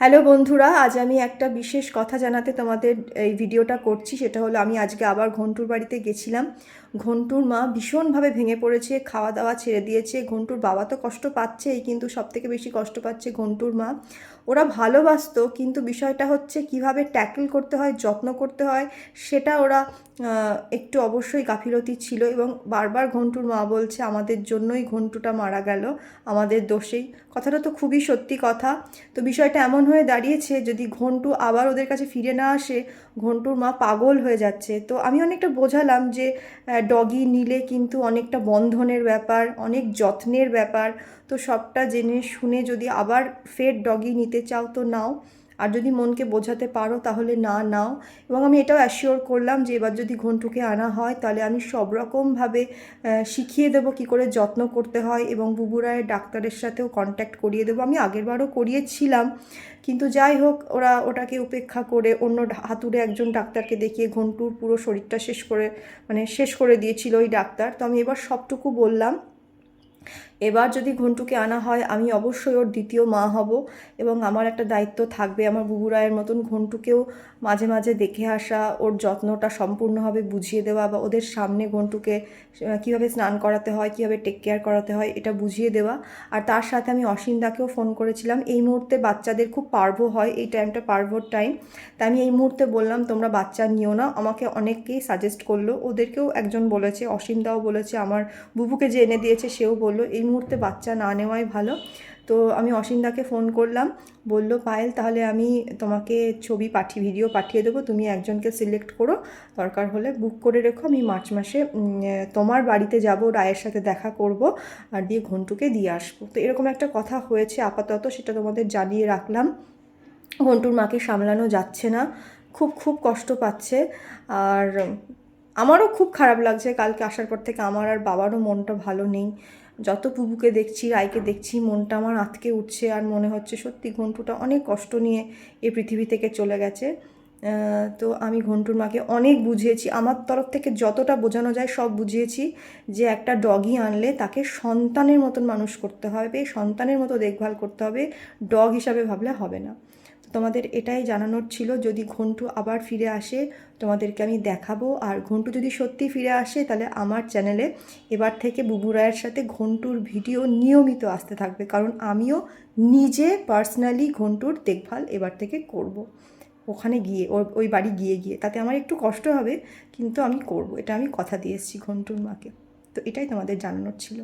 Hello বন্ধুরা, আজ আমি একটা বিশেষ কথা জানাতে তোমাদের এই ভিডিওটা করছি। সেটা হলো, আমি আজকে আবার ঘন্টুর বাড়িতে গেছিলাম। ঘন্টুর মা ভীষণভাবে ভেঙে পড়েছে খাওয়া দাওয়া ছেড়ে দিয়েছে। ঘন্টুর বাবা তো কষ্ট পাচ্ছেই, কিন্তু সবথেকে বেশি কষ্ট পাচ্ছে ঘন্টুর মা। ওরা ভালোবাসতো, কিন্তু বিষয়টা হচ্ছে কীভাবে ট্যাকেল করতে হয়, যত্ন করতে হয়, সেটা ওরা একটু অবশ্যই গাফিলতি ছিল এবং বারবার ঘন্টুর মা বলছে, আমাদের জন্যই ঘন্টুটা মারা গেল, আমাদের দোষেই। কথাটা তো খুবই সত্যি কথা। তো বিষয়টা এমন হয়ে দাঁড়িয়েছে, যদি ঘন্টু আবার ওদের কাছে ফিরে না আসে, ঘন্টুর মা পাগল হয়ে যাচ্ছে। তো আমি অনেকটা বোঝালাম যে ডগি নিলে কিন্তু অনেকটা বন্ধনের ব্যাপার, অনেক যত্নের ব্যাপার। তো সবটা জেনে শুনে যদি আবার ফের ডগি নিতে চাও তো নাও। আর যদি মনকে বোঝাতে পারো তাহলে না নাও। এবং আমি এটাও অ্যাসিওর করলাম যে এবার যদি ঘন্টুকে আনা হয়, তাহলে আমি সব রকমভাবে শিখিয়ে দেবো কী করে যত্ন করতে হয় এবং বুবুরায়ের ডাক্তারের সাথেও কন্ট্যাক্ট করিয়ে দেবো। আমি আগেরবারও করিয়েছিলাম, কিন্তু যাই হোক, ওরা ওটাকে উপেক্ষা করে অন্য হাতুড়ে একজন ডাক্তারকে দেখিয়ে ঘন্টুর পুরো শরীরটা শেষ করে মানে শেষ করে দিয়েছিল ওই ডাক্তার। তো আমি এবার সবটুকু বললাম। এবার যদি ঘন্টুকে আনা হয়, আমি অবশ্যই ওর দ্বিতীয় মা হব এবং আমার একটা দায়িত্ব থাকবে। আমার বুবুরায়ের মতন ঘন্টুকেও মাঝে মাঝে দেখে আসা, ওর যত্নটা সম্পূর্ণভাবে বুঝিয়ে দেওয়া বা ওদের সামনে ঘন্টুকে কীভাবে স্নান করাতে হয়, কীভাবে টেক কেয়ার করাতে হয়, এটা বুঝিয়ে দেওয়া। আর তার সাথে আমি অসিন্দাকেও ফোন করেছিলাম। এই মুহূর্তে বাচ্চাদের খুব পার্ব হয়, এই টাইমটা পার্বর টাইম তাই আমি এই মুহূর্তে বললাম, তোমরা বাচ্চা নিও না। আমাকে অনেককেই সাজেস্ট করল। ওদেরকেও একজন বলেছে অসিন্দাও বলেছে, আমার বুবুকে যে এনে দিয়েছে সেও বলল, এই মুহূর্তে বাচ্চা না নেওয়াই ভালো। তো আমি অসীমদাকে ফোন করলাম, বলল, পায়েল, তাহলে আমি তোমাকে ছবি পাঠিয়ে ভিডিও পাঠিয়ে দেবো। তুমি একজনকে সিলেক্ট করো। দরকার হলে বুক করে রেখো। আমি মার্চ মাসে তোমার বাড়িতে যাব, রায়ের সাথে দেখা করব আর দিয়ে ঘন্টুকে দিয়ে আসব। তো এরকম একটা কথা হয়েছে আপাতত, সেটা তোমাদের জানিয়ে রাখলাম। ঘন্টুর মাকে সামলানো যাচ্ছে না। খুব খুব কষ্ট পাচ্ছে। আর আমারও খুব খারাপ লাগছে। কালকে আসার পর থেকে আমার আর বাবারও মনটা ভালো নেই। যত বুবুকে দেখছি রায়কে দেখছি, মনটা আমার আটকে উঠছে আর মনে হচ্ছে সত্যি ঘন্টুটা অনেক কষ্ট নিয়ে এই পৃথিবী থেকে চলে গেছে। তো আমি ঘন্টুর মাকে অনেক বুঝিয়েছি। আমার তরফ থেকে যতটা বোঝানো যায় সব বুঝিয়েছি যে একটা ডগি আনলে তাকে সন্তানের মতন মানুষ করতে হবে, সন্তানের মতো দেখভাল করতে হবে। ডগ হিসাবে ভাবলে হবে না। তোমাদের এটাই জানানোর ছিল, যদি ঘন্টু আবার ফিরে আসে, তোমাদেরকে আমি দেখাবো। আর ঘন্টু যদি সত্যি ফিরে আসে, তাহলে আমার চ্যানেলে এবার থেকে বুবু রায়ের সাথে ঘন্টুর ভিডিও নিয়মিত আসতে থাকবে, কারণ আমিও নিজে পার্সোনালি ঘন্টুর দেখভাল এবার থেকে করব। ওখানে গিয়ে ওই বাড়ি গিয়ে গিয়ে। তাতে আমার একটু কষ্ট হবে, কিন্তু আমি করব। এটা আমি কথা দিয়ে এসেছি ঘন্টুর মাকে। তো এটাই তোমাদের জানানোর ছিল।